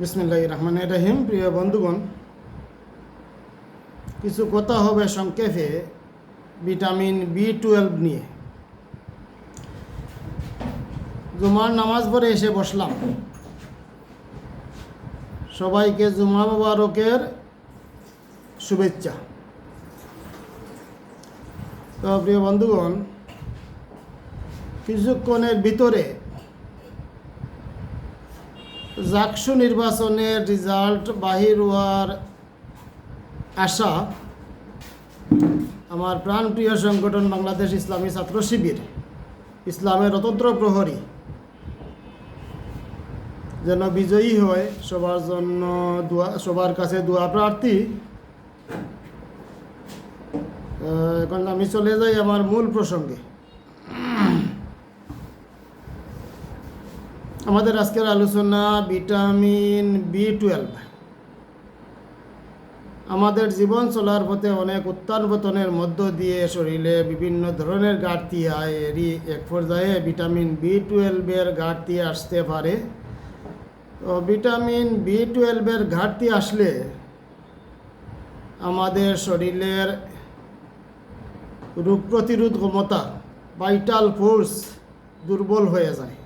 বিসমিল্লাহ রহমান রহিম। প্রিয় বন্ধুগণ, কিছু কথা হবে সংক্ষেপে ভিটামিন বি টুয়েলভ নিয়ে। জুমার নামাজ পড়ে এসে বসলাম। সবাইকে জুমা মুবারকের শুভেচ্ছা। তো প্রিয় বন্ধুগণ, কিছুক্ষণের ভিতরে জাকসু নির্বাচনের রেজাল্ট বাহির হওয়ার আশা আমার প্রাণপ্রিয় সংগঠন বাংলাদেশ ইসলামী ছাত্র শিবির, ইসলামের অতন্ত্র প্রহরী। যেন বিজয়ী হয় সবার জন্য দোয়া, সবার কাছে দোয়া প্রার্থী। এখন আমি চলে যাই আমার মূল প্রসঙ্গে। আমাদের আজকের আলোচনা ভিটামিন বি টুয়েলভ আমাদের জীবন চলার পথে অনেক উত্থান পতনের মধ্য দিয়ে শরীরে বিভিন্ন ধরনের ঘাটতি হয় এরই এক পর্যায়ে ভিটামিন বি টুয়েলভের ঘাটতি আসতে পারে। তো ভিটামিন বি টুয়েলভের ঘাটতি আসলে আমাদের শরীরের রোগ প্রতিরোধ ক্ষমতা ভাইটাল ফোর্স দুর্বল হয়ে যায়।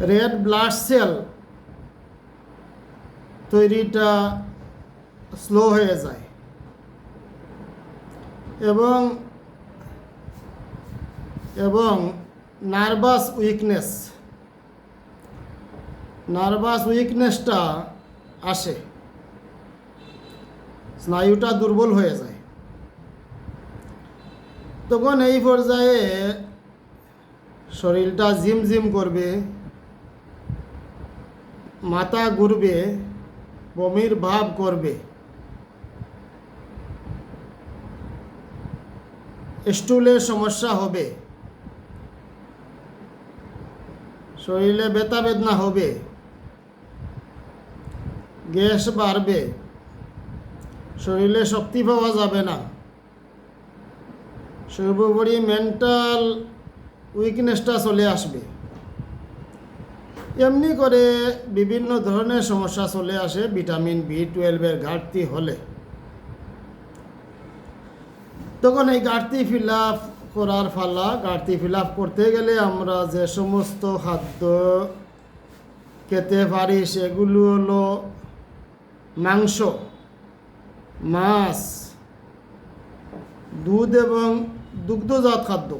রেড ব্লাড সেল তৈরিটা স্লো হয়ে যায়। এবং এবং নার্ভাস উইকনেস, নার্ভাস উইকনেসটা আসে। স্নায়ুটা দুর্বল হয়ে যায়। তখন এই পর্যায়ে শরীরটা জিম জিম করবে। মাথা ঘুরবে, বমির ভাব করবে। স্টুলের সমস্যা হবে। শরীরে ব্যথা বেদনা হবে। গ্যাস বাড়বে। শরীরে শক্তি পাওয়া যাবে না। সর্বোপরি মেন্টাল উইকনেসটা চলে আসবে। এমনি করে বিভিন্ন ধরনের সমস্যা চলে আসে, ভিটামিন বি টুয়েলভের ঘাটতি হলে। তখন এই ঘাটতি ফিল করার ফালা ঘাটতি ফিল আপ করতে গেলে আমরা যে সমস্ত খাদ্য খেতে পারি, সেগুলো হলো মাংস, মাছ, দুধ এবং দুগ্ধজাত খাদ্য।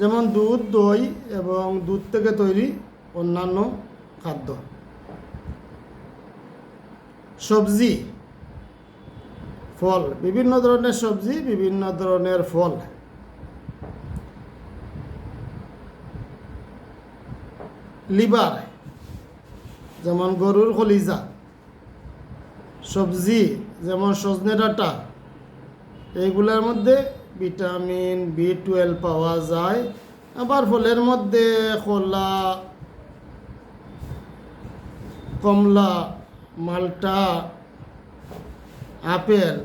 যেমন দুধ, দই এবং দুধ থেকে তৈরি অন্যান্য খাদ্য। সবজি, ফল, বিভিন্ন ধরনের সবজি, বিভিন্ন ধরনের ফল। লিভার, যেমন গরুর কলিজা। সবজি, যেমন সজনে ডাটা। এইগুলোর মধ্যে ভিটামিন বি টুয়েলভ পাওয়া যায়। আবার ফলের মধ্যে কলা কমলা, মালটা, আপেল,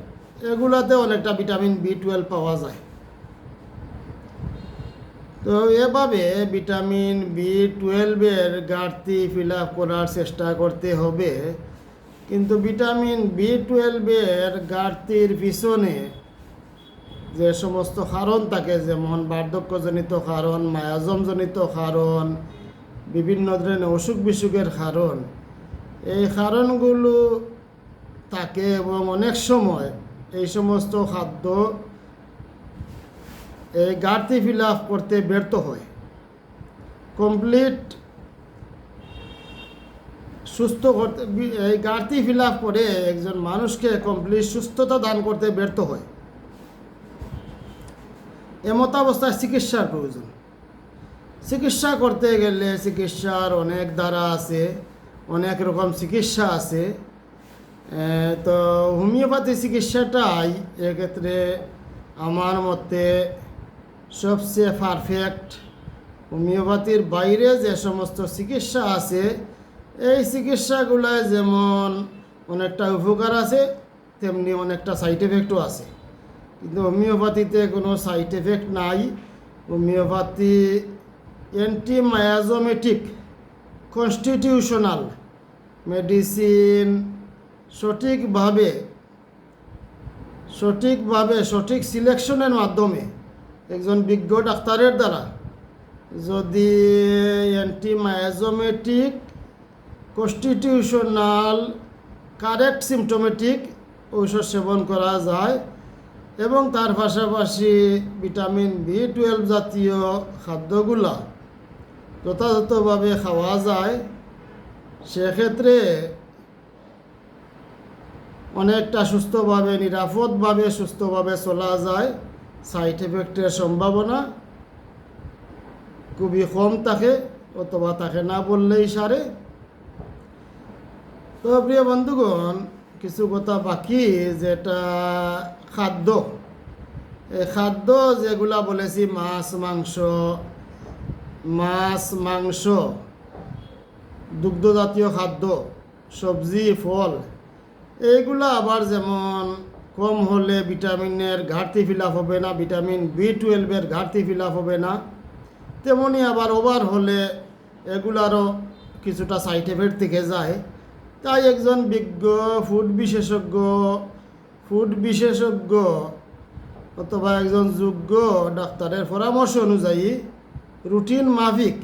এগুলাতে অনেকটা ভিটামিন বি টুয়েলভ পাওয়া যায়। তো এভাবে ভিটামিন বি টুয়েলভের ঘাটতি ফিল আপ করার চেষ্টা করতে হবে। কিন্তু ভিটামিন বি টুয়েলভের ঘাটতির পিছনে যে সমস্ত কারণ থাকে, যেমন বার্ধক্যজনিত কারণ, মায়াজমজনিত কারণ, বিভিন্ন ধরনের অসুখ বিসুখের কারণ এই কারণগুলো থাকে এবং অনেক সময় এই সমস্ত খাদ্য এই ঘাটতি ফিল করতে ব্যর্থ হয়। কমপ্লিট সুস্থ করতে, এই ঘাটতি ফিল করে একজন মানুষকে কমপ্লিট সুস্থতা দান করতে ব্যর্থ হয়। এমতাবস্থায় চিকিৎসার প্রয়োজন। চিকিৎসা করতে গেলে চিকিৎসার অনেক ধারা আছে। অনেক রকম চিকিৎসা আছে। তো হোমিওপ্যাথি চিকিৎসাটাই এক্ষেত্রে আমার মতে সবচেয়ে পারফেক্ট হোমিওপ্যাথির বাইরে যে সমস্ত চিকিৎসা আছে, এই চিকিৎসাগুলায় যেমন অনেকটা উপকার আছে, তেমনি অনেকটা সাইড এফেক্টও আছে। কিন্তু হোমিওপ্যাথিতে কোনো সাইড এফেক্ট নাই। হোমিওপ্যাথি অ্যান্টিমায়াজোমেটিক কনস্টিটিউশনাল মেডিসিন সঠিকভাবে সঠিকভাবে, সঠিক সিলেকশনের মাধ্যমে একজন বিজ্ঞ ডাক্তারের দ্বারা যদি অ্যান্টিমায়াজোমেটিক কনস্টিটিউশনাল কারেক্ট সিমটোমেটিক ঔষধ সেবন করা যায় এবং তার পাশাপাশি ভিটামিন বি টুয়েলভ জাতীয় খাদ্যগুলা যথাযথভাবে খাওয়া যায়, সেক্ষেত্রে অনেকটা সুস্থভাবে, নিরাপদভাবে সুস্থভাবে চলা যায়। সাইড এফেক্টের সম্ভাবনা খুবই কম থাকে অথবা তাকে না বললেই সারে। তো প্রিয় বন্ধুগণ, কিছু কথা বাকি যেটা খাদ্য। এই খাদ্য যেগুলা বলেছি, মাছ, মাংস মাছ, মাংস, দুগ্ধজাতীয় খাদ্য, সবজি, ফল, এইগুলা আবার যেমন কম হলে ভিটামিনের ঘাটতি ফিল হবে না ভিটামিন বি টুয়েলভের ঘাটতি ফিল হবে না, তেমনি আবার ওভার হলে এগুলারও কিছুটা সাইড এফেক্ট থেকে যায়। তাই একজন বিজ্ঞ ফুড বিশেষজ্ঞ ফুড বিশেষজ্ঞ অথবা একজন যোগ্য ডাক্তারের পরামর্শ অনুযায়ী রুটিন মাফিক।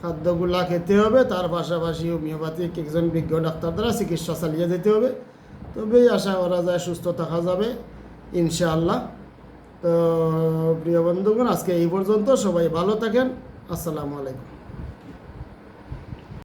খাদ্যগুলা খেতে হবে, তার পাশাপাশি হোমিওপ্যাথিক একজন বিজ্ঞ ডাক্তার দ্বারা চিকিৎসা চালিয়ে যেতে হবে। তবেই আশা করা যায় সুস্থ থাকা যাবে, ইনশাআল্লাহ। তো প্রিয় বন্ধুগণ, আজকে এই পর্যন্ত। সবাই ভালো থাকেন। আসসালামু আলাইকুম।